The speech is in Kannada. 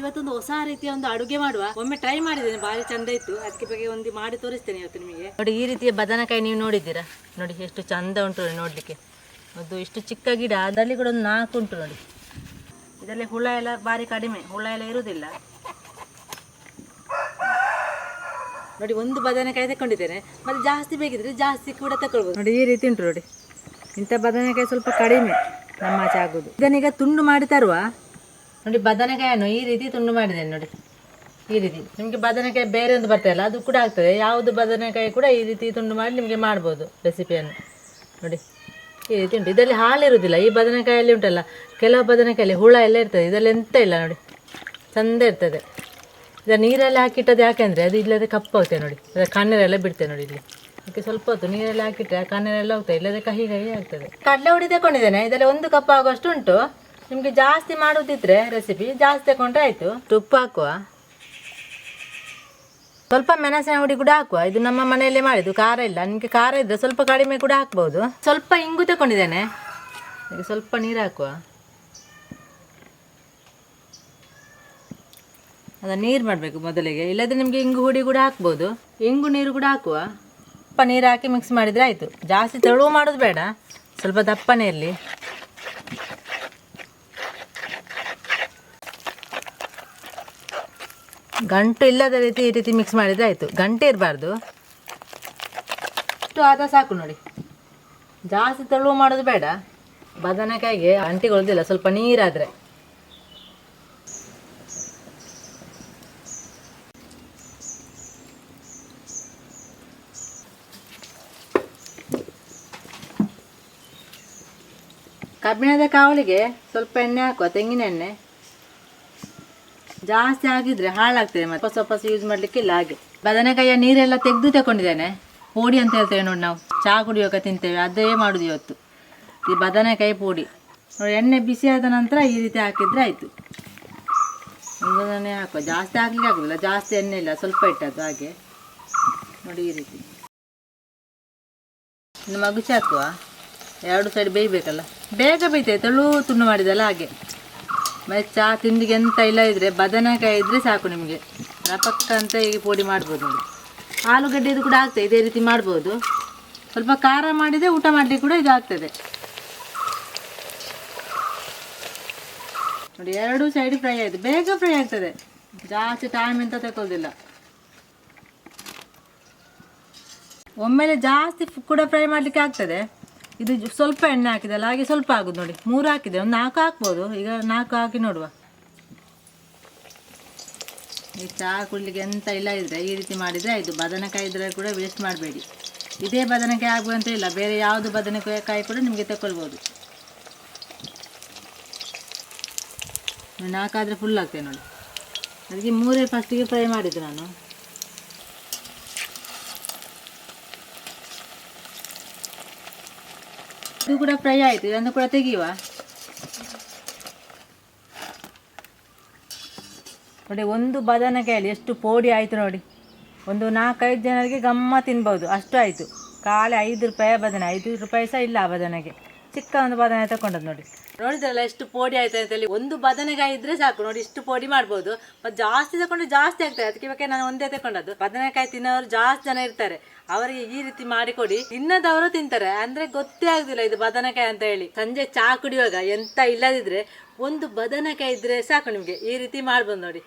ಇವತ್ತೊಂದು ಹೊಸ ರೀತಿಯ ಒಂದು ಅಡುಗೆ ಮಾಡುವ. ಒಮ್ಮೆ ಟ್ರೈ ಮಾಡಿದ್ದೇನೆ, ಭಾರಿ ಚಂದ ಇತ್ತು. ಅದಕ್ಕೆ ಬಗ್ಗೆ ಒಂದು ಮಾಡಿ ತೋರಿಸ್ತೇನೆ ಇವತ್ತು ನಿಮಗೆ. ನೋಡಿ, ಈ ರೀತಿಯ ಬದನೆಕಾಯಿ ನೀವು ನೋಡಿದ್ದೀರಾ? ನೋಡಿ, ಎಷ್ಟು ಚಂದ ಉಂಟು ನೋಡಿ ನೋಡಲಿಕ್ಕೆ. ಅದು ಇಷ್ಟು ಚಿಕ್ಕ ಗಿಡ, ಅದರಲ್ಲಿ ಕೂಡ ಒಂದು ನಾಲ್ಕು ಉಂಟು ನೋಡಿ. ಇದರಲ್ಲಿ ಹುಳ ಎಲ್ಲ ಭಾರಿ ಕಡಿಮೆ, ಹುಳ ಎಲ್ಲ ಇರುವುದಿಲ್ಲ. ನೋಡಿ, ಒಂದು ಬದನೆಕಾಯಿ ತಕೊಂಡಿದ್ದೇನೆ ಮತ್ತೆ ಜಾಸ್ತಿ ಬೇಕಿದ್ರೆ ಜಾಸ್ತಿ ಕೂಡ ತಗೊಳ್ಬೋದು ನೋಡಿ, ಈ ರೀತಿ ಉಂಟು ನೋಡಿ. ಇಂಥ ಬದನೆಕಾಯಿ ಸ್ವಲ್ಪ ಕಡಿಮೆ ನಮ್ಮ ಆಚೆ ಆಗೋದು. ಇದನ್ನೀಗ ತುಂಡು ಮಾಡಿ ತರುವ. ನೋಡಿ ಬದನೆಕಾಯನ್ನು ಈ ರೀತಿ ತುಂಡು ಮಾಡಿದ್ದೇನೆ ನೋಡಿ. ಈ ರೀತಿ. ನಿಮಗೆ ಬದನೆಕಾಯಿ ಬೇರೆ ಒಂದು ಬರ್ತದಲ್ಲ ಅದು ಕೂಡ ಆಗ್ತದೆ. ಯಾವುದು ಬದನೆಕಾಯಿ ಕೂಡ ಈ ರೀತಿ ತುಂಡು ಮಾಡಿ ನಿಮಗೆ ಮಾಡ್ಬೋದು ರೆಸಿಪಿಯನ್ನು ನೋಡಿ, ಈ ರೀತಿ ಉಂಟು. ಇದರಲ್ಲಿ ಹಾಲಿರುವುದಿಲ್ಲ ಈ ಬದನೆಕಾಯಲ್ಲಿ ಉಂಟಲ್ಲ, ಕೆಲವು ಬದನೆಕಾಯಲ್ಲಿ ಹುಳ ಎಲ್ಲ ಇರ್ತದೆ. ಇದರಲ್ಲಿ ಎಂತ ಇಲ್ಲ ನೋಡಿ. ಚಂದ ಇರ್ತದೆ. ಇದು ನೀರಲ್ಲಿ ಹಾಕಿಟ್ಟದ್ದು ಯಾಕೆಂದರೆ ಅದು ಇಲ್ಲದೆ ಕಪ್ಪಾಗ್ತದೆ ನೋಡಿ. ಅದರ ಕಣ್ಣೆಲ್ಲ ಬಿಡ್ತೇವೆ ನೋಡಿ ಇಲ್ಲಿ. ಅದಕ್ಕೆ ಸ್ವಲ್ಪ ಹೊತ್ತು ನೀರಲ್ಲಿ ಹಾಕಿಟ್ಟರೆ ಕಣ್ಣೀರೆಲ್ಲ ಹೋಗ್ತದೆ. ಇಲ್ಲದೆ ಕಹಿ ಕಹಿ ಆಗ್ತದೆ. ಕಡಲೆ ಹುಡಿ ತಗೊಂಡಿದ್ದೇನೆ ಇದರಲ್ಲಿ ಒಂದು ಕಪ್ ಆಗುವಷ್ಟು ಉಂಟು. ನಿಮಗೆ ಜಾಸ್ತಿ ಮಾಡೋದಿದ್ರೆ ರೆಸಿಪಿ ಜಾಸ್ತಿ ತಗೊಂಡ್ರೆ ಆಯಿತು. ಉಪ್ಪು ಹಾಕುವ. ಸ್ವಲ್ಪ ಮೆಣಸಿನ ಹುಡಿ ಕೂಡ ಹಾಕುವ. ಇದು ನಮ್ಮ ಮನೆಯಲ್ಲೇ ಮಾಡಿದ್ದು. ಖಾರ ಇಲ್ಲ. ನಿಮಗೆ ಖಾರ ಇದ್ದರೆ ಸ್ವಲ್ಪ ಕಡಿಮೆ ಕೂಡ ಹಾಕ್ಬೋದು. ಸ್ವಲ್ಪ ಇಂಗು ತಗೊಂಡಿದ್ದೇನೆ. ಈಗ ಸ್ವಲ್ಪ ನೀರು ಹಾಕುವ. ಅದ ನೀರು ಮಾಡಬೇಕು ಮೊದಲಿಗೆ. ಇಲ್ಲದ್ರೆ ನಿಮಗೆ ಇಂಗು ಹುಡಿ ಕೂಡ ಹಾಕ್ಬೋದು. ಇಂಗು ನೀರು ಕೂಡ ಹಾಕುವ. ಸ್ವಲ್ಪ ನೀರು ಹಾಕಿ ಮಿಕ್ಸ್ ಮಾಡಿದರೆ ಆಯಿತು. ಜಾಸ್ತಿ ತೆಳು ಮಾಡೋದು ಬೇಡ. ಸ್ವಲ್ಪ ದಪ್ಪನೇ ಇರಲಿ. ಗಂಟು ಇಲ್ಲದ ರೀತಿ ಈ ರೀತಿ ಮಿಕ್ಸ್ ಮಾಡಿದರೆ ಆಯಿತು. ಗಂಟೆ ಇರಬಾರ್ದು. ಇಷ್ಟು ಆದ ಸಾಕು ನೋಡಿ. ಜಾಸ್ತಿ ತೆಳುವು ಮಾಡೋದು ಬೇಡ. ಬದನೆಕಾಯಿಗೆ ಅಂಟಿಗೊಳ್ದಿಲ್ಲ, ಸ್ವಲ್ಪ ನೀರಾದರೆ. ಕಬ್ಬಿಣದ ಕಾವಲಿಗೆ ಸ್ವಲ್ಪ ಎಣ್ಣೆ ಹಾಕುವ, ತೆಂಗಿನ ಎಣ್ಣೆ. ಜಾಸ್ತಿ ಆಗಿದ್ರೆ ಹಾಳಾಗ್ತದೆ ಮತ್ತೆ ಹೊಸ ಹೊಸ ಯೂಸ್ ಮಾಡ್ಲಿಕ್ಕೆ ಇಲ್ಲ ಹಾಗೆ. ಬದನೆಕಾಯಿಯ ನೀರೆಲ್ಲ ತೆಗೆದು ತಗೊಂಡಿದ್ದೇನೆ ಪೋಡಿ ಅಂತ ಹೇಳ್ತೇವೆ ನೋಡಿ ನಾವು. ಚಹಾ ಕುಡಿಯೋಕೆ ತಿಂತೇವೆ. ಅದೇ ಮಾಡುದು ಇವತ್ತು. ಈ ಬದನೆಕಾಯಿ ಪೋಡಿ. ನೋಡಿ, ಎಣ್ಣೆ ಬಿಸಿ ಆದ ನಂತರ ಈ ರೀತಿ ಹಾಕಿದ್ರೆ ಆಯಿತು. ಹಾಕುವ. ಜಾಸ್ತಿ ಹಾಕ್ಲಿಕ್ಕೆ ಆಗುದಿಲ್ಲ. ಜಾಸ್ತಿ ಎಣ್ಣೆ ಇಲ್ಲ. ಸ್ವಲ್ಪ ಇಟ್ಟದ್ದು ಹಾಗೆ. ನೋಡಿ ಈ ರೀತಿ. ಇನ್ನು ಮಗುಚಿ ಹಾಕುವ. ಎರಡು ಸೈಡ್ ಬೇಯಬೇಕಲ್ಲ. ಬೇಗ ಬೇಯ್ತೇವೆ ತೆಳು ತುಂಡು ಮಾಡಿದಲ್ಲ ಹಾಗೆ. ಮತ್ತೆ ಚಹಾ ತಿಂಡಿಗೆ ಎಂತ ಇಲ್ಲ ಇದ್ರೆ, ಬದನೆಕಾಯಿ ಇದ್ರೆ ಸಾಕು ನಿಮಗೆ. ರಪಕ್ಕ ಅಂತ ಹೀಗೆ ಪೋಡಿ ಮಾಡ್ಬೋದು ನೋಡಿ. ಆಲೂಗಡ್ಡೆದು ಕೂಡ ಆಗ್ತದೆ, ಇದೇ ರೀತಿ ಮಾಡ್ಬೋದು. ಸ್ವಲ್ಪ ಖಾರ ಮಾಡಿದರೆ ಊಟ ಮಾಡಲಿಕ್ಕೆ ಕೂಡ ಇದಾಗ್ತದೆ. ನೋಡಿ, ಎರಡು ಸೈಡ್ ಫ್ರೈ ಆಯಿತು. ಬೇಗ ಫ್ರೈ ಆಗ್ತದೆ. ಜಾಸ್ತಿ ಟೈಮ್ ಅಂತ ತಗೊಳ್ಳೋದಿಲ್ಲ ಒಮ್ಮೆಲೆ ಜಾಸ್ತಿ ಕೂಡ ಫ್ರೈ ಮಾಡಲಿಕ್ಕೆ ಆಗ್ತದೆ. ಇದು ಸ್ವಲ್ಪ ಎಣ್ಣೆ ಹಾಕಿದಲ್ಲ ಹಾಗೆ ಸ್ವಲ್ಪ ಆಗುದು ನೋಡಿ. ಮೂರು ಹಾಕಿದೆ, ಒಂದು ನಾಲ್ಕು ಹಾಕ್ಬೋದು. ಈಗ ನಾಲ್ಕು ಹಾಕಿ ನೋಡುವ. ಈ ಚಹಾ ಕುಡ್ಲಿಕ್ಕೆ ಎಂತ ಇಲ್ಲ ಇದ್ರೆ, ಈ ರೀತಿ ಮಾಡಿದರೆ ಇದು ಬದನೆಕಾಯಿ ಇದ್ರೆ ಕೂಡ ವೇಸ್ಟ್ ಮಾಡಬೇಡಿ. ಇದೇ ಬದನೆಕಾಯಿ ಆಗುವಂತ ಇಲ್ಲ, ಬೇರೆ ಯಾವುದು ಬದನೆಕಾಯಿ ಕೂಡ ನಿಮಗೆ ತಗೊಳ್ಬೋದು ನಾಲ್ಕಾದರೆ ಫುಲ್ ಆಗ್ತದೆ ನೋಡಿ. ಅದಕ್ಕೆ ಮೂರೇ ಫಸ್ಟಿಗೆ ಫ್ರೈ ಮಾಡಿದ್ದು ನಾನು. ಇದು ಕೂಡ ಫ್ರೈ ಆಯಿತು, ಇದನ್ನು ಕೂಡ ತೆಗೆಯುವ. ನೋಡಿ, ಒಂದು ಬದನೆಕಾಯಲ್ಲಿ ಎಷ್ಟು ಪೋಡಿ ಆಯಿತು ನೋಡಿ. ಒಂದು ನಾಲ್ಕೈದು ಜನರಿಗೆ ಗಮ್ಮ ತಿನ್ಬೋದು, ಅಷ್ಟು ಆಯಿತು. ಖಾಲಿ ಐದು ರೂಪಾಯಿ ಬದನೆ, ಐದು ರೂಪಾಯಿ ಸಹ ಇಲ್ಲ ಆ ಬದನೆಗೆ. ಚಿಕ್ಕ ಒಂದು ಬದನೆ ತಗೊಂಡದ್ದು ನೋಡಿ. ನೋಡಿದ್ರಲ್ಲ ಎಷ್ಟು ಪೋಡಿ ಆಯ್ತು ಅಂತೇಳಿ ಒಂದು ಬದನೆಕಾಯಿ ಇದ್ರೆ ಸಾಕು ನೋಡಿ, ಇಷ್ಟು ಪೋಡಿ ಮಾಡ್ಬೋದು. ಮತ್ತೆ ಜಾಸ್ತಿ ತಗೊಂಡ್ರೆ ಜಾಸ್ತಿ ಆಗ್ತದೆ. ಅದಕ್ಕೆ ಬಗ್ಗೆ ನಾನು ಒಂದೇ ತಗೊಂಡದ್ದು ಬದನೆಕಾಯಿ ತಿನ್ನೋರು ಜಾಸ್ತಿ ಜನ ಇರ್ತಾರೆ. ಅವರಿಗೆ ಈ ರೀತಿ ಮಾಡಿಕೊಡಿ ತಿನ್ನದವರು ತಿಂತಾರೆ. ಅಂದ್ರೆ ಗೊತ್ತೇ ಆಗುದಿಲ್ಲ ಇದು ಬದನೆಕಾಯಿ ಅಂತ ಹೇಳಿ. ಸಂಜೆ ಚಹಾ ಕುಡಿಯುವಾಗ ಎಂತ ಇಲ್ಲದಿದ್ರೆ ಒಂದು ಬದನೆಕಾಯಿ ಇದ್ರೆ ಸಾಕು ನಿಮಗೆ. ಈ ರೀತಿ ಮಾಡ್ಬೋದು ನೋಡಿ.